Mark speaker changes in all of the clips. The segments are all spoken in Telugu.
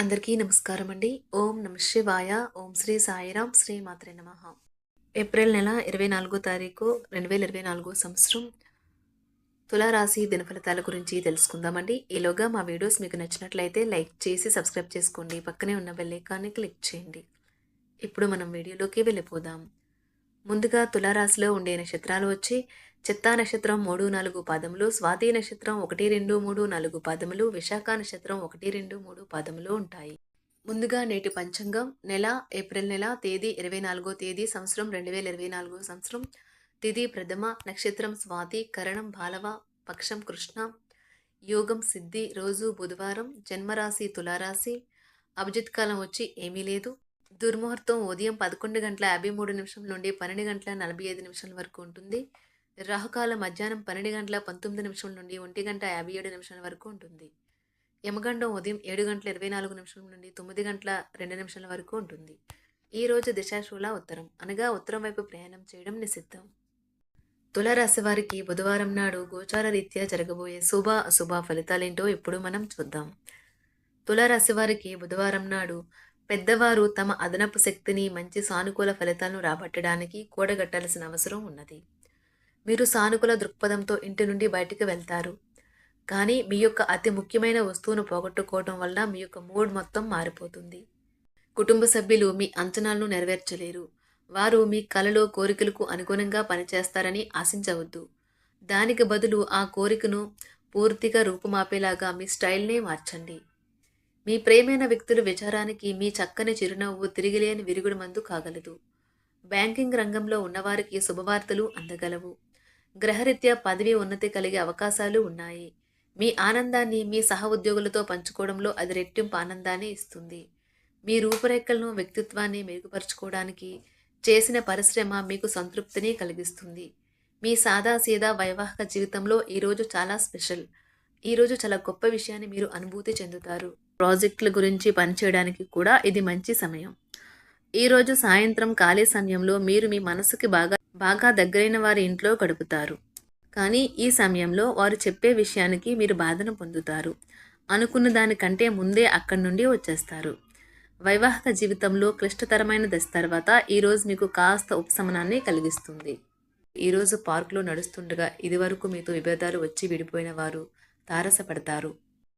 Speaker 1: అందరికీ నమస్కారం అండి. ఓం నమ శివాయ. ఓం శ్రీ సాయిరాం. శ్రీ మాత్రే నమ. ఏప్రిల్ నెల ఇరవై నాలుగో తారీఖు రెండు వేల ఇరవై నాలుగో సంవత్సరం. తులారాశి దినఫలితాల గురించి తెలుసుకుందామండి. ఈలోగా మా వీడియోస్ మీకు నచ్చినట్లయితే లైక్ చేసి సబ్స్క్రైబ్ చేసుకోండి. పక్కనే ఉన్న బెల్లైకాన్ని క్లిక్ చేయండి. ఇప్పుడు మనం వీడియోలోకి వెళ్ళిపోదాం. ముందుగా తులారాశిలో ఉండే నక్షత్రాలు వచ్చి చిత్తా నక్షత్రం మూడు నాలుగు పాదములు స్వాతి నక్షత్రం ఒకటి రెండు మూడు నాలుగు పాదములు విశాఖ నక్షత్రం ఒకటి రెండు మూడు పాదములు ఉంటాయి. ముందుగా నేటి పంచాంగం నెల ఏప్రిల్ నెల తేదీ ఇరవై నాలుగో తేదీ సంవత్సరం రెండు వేల ఇరవై నాలుగో సంవత్సరం తిథి ప్రథమ నక్షత్రం స్వాతి కరణం బాలవ పక్షం కృష్ణ యోగం సిద్ధి రోజు బుధవారం జన్మరాశి తులారాశి అభిజిత్ కాలం వచ్చి ఏమీ లేదు. దుర్ముహూర్తం ఉదయం పదకొండు గంటల యాభై మూడు నిమిషం నుండి పన్నెండు గంటల నలభై ఐదు నిమిషాల వరకు ఉంటుంది. రాహుకాలం మధ్యాహ్నం పన్నెండు గంటల పంతొమ్మిది నిమిషం నుండి ఒంటి గంట యాభై ఏడు నిమిషాల వరకు ఉంటుంది. యమగండం ఉదయం ఏడు గంటల ఇరవై నాలుగు నిమిషం నుండి తొమ్మిది గంటల రెండు నిమిషాల వరకు ఉంటుంది. ఈ రోజు దిశాశూల ఉత్తరం. అనగా ఉత్తరం వైపు ప్రయాణం చేయడం నిషిద్ధం. తులారాశి వారికి బుధవారం నాడు గోచార రీత్యా జరగబోయే శుభ అశుభ ఫలితాలేంటో ఇప్పుడు మనం చూద్దాం. తులారాశి వారికి బుధవారం నాడు పెద్దవారు తమ అదనపు శక్తిని మంచి సానుకూల ఫలితాలను రాబట్టడానికి కూడగట్టాల్సిన అవసరం ఉన్నది. మీరు సానుకూల దృక్పథంతో ఇంటి నుండి బయటికి వెళ్తారు. కానీ మీ యొక్క అతి ముఖ్యమైన వస్తువును పోగొట్టుకోవడం వల్ల మీ యొక్క మూడ్ మొత్తం మారిపోతుంది. కుటుంబ సభ్యులు మీ అంచనాలను నెరవేర్చలేరు. వారు మీ కలలో కోరికలకు అనుగుణంగా పనిచేస్తారని ఆశించవద్దు. దానికి బదులు ఆ కోరికను పూర్తిగా రూపుమాపేలాగా మీ స్టైల్నే మార్చండి. మీ ప్రేమైన వ్యక్తుల విచారానికి మీ చక్కని చిరునవ్వు తిరిగిలేని విరుగుడు మందు కాగలదు. బ్యాంకింగ్ రంగంలో ఉన్నవారికి శుభవార్తలు అందగలవు. గ్రహరీత్యా పదవి ఉన్నతి కలిగే అవకాశాలు ఉన్నాయి. మీ ఆనందాన్ని మీ సహ ఉద్యోగులతో పంచుకోవడంలో అది రెట్టింపు ఆనందాన్ని ఇస్తుంది. మీ రూపురేఖలను వ్యక్తిత్వాన్ని మెరుగుపరుచుకోవడానికి చేసిన పరిశ్రమ మీకు సంతృప్తిని కలిగిస్తుంది. మీ సాదాసీదా వైవాహిక జీవితంలో ఈరోజు చాలా స్పెషల్. ఈరోజు చాలా గొప్ప విషయాన్ని మీరు అనుభూతి చెందుతారు. ప్రాజెక్టుల గురించి పనిచేయడానికి కూడా ఇది మంచి సమయం. ఈరోజు సాయంత్రం ఖాళీ సమయంలో మీరు మీ మనసుకి బాగా బాగా దగ్గరైన వారి ఇంట్లో గడుపుతారు. కానీ ఈ సమయంలో వారు చెప్పే విషయానికి మీరు బాధను పొందుతారు. అనుకున్న దానికంటే ముందే అక్కడి నుండి వచ్చేస్తారు. వైవాహిక జీవితంలో క్లిష్టతరమైన దశ తర్వాత ఈరోజు మీకు కాస్త ఉపశమనాన్ని కలిగిస్తుంది. ఈరోజు పార్కులో నడుస్తుండగా ఇదివరకు మీతో విభేదాలు వచ్చి విడిపోయిన వారు తారసపడతారు.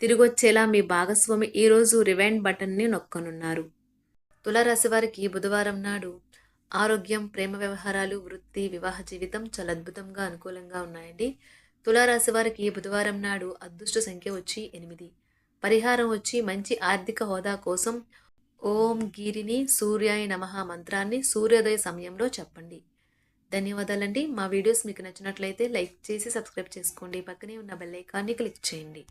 Speaker 1: తిరిగొచ్చేలా మీ భాగస్వామి ఈరోజు రివైండ్ బటన్ని నొక్కనున్నారు. తులరాశి వారికి బుధవారం నాడు ఆరోగ్యం ప్రేమ వ్యవహారాలు వృత్తి వివాహ జీవితం చాలా అద్భుతంగా అనుకూలంగా ఉన్నాయండి. తులారాశి వారికి బుధవారం నాడు అదృష్ట సంఖ్య వచ్చి ఎనిమిది. పరిహారం వచ్చి మంచి ఆర్థిక హోదా కోసం ఓం గిరిని సూర్యాయ నమ మంత్రాన్ని సూర్యోదయ సమయంలో చెప్పండి. ధన్యవాదాలండి. మా వీడియోస్ మీకు నచ్చినట్లయితే లైక్ చేసి సబ్స్క్రైబ్ చేసుకోండి. పక్కనే ఉన్న బెల్ ఐకాన్ని క్లిక్ చేయండి.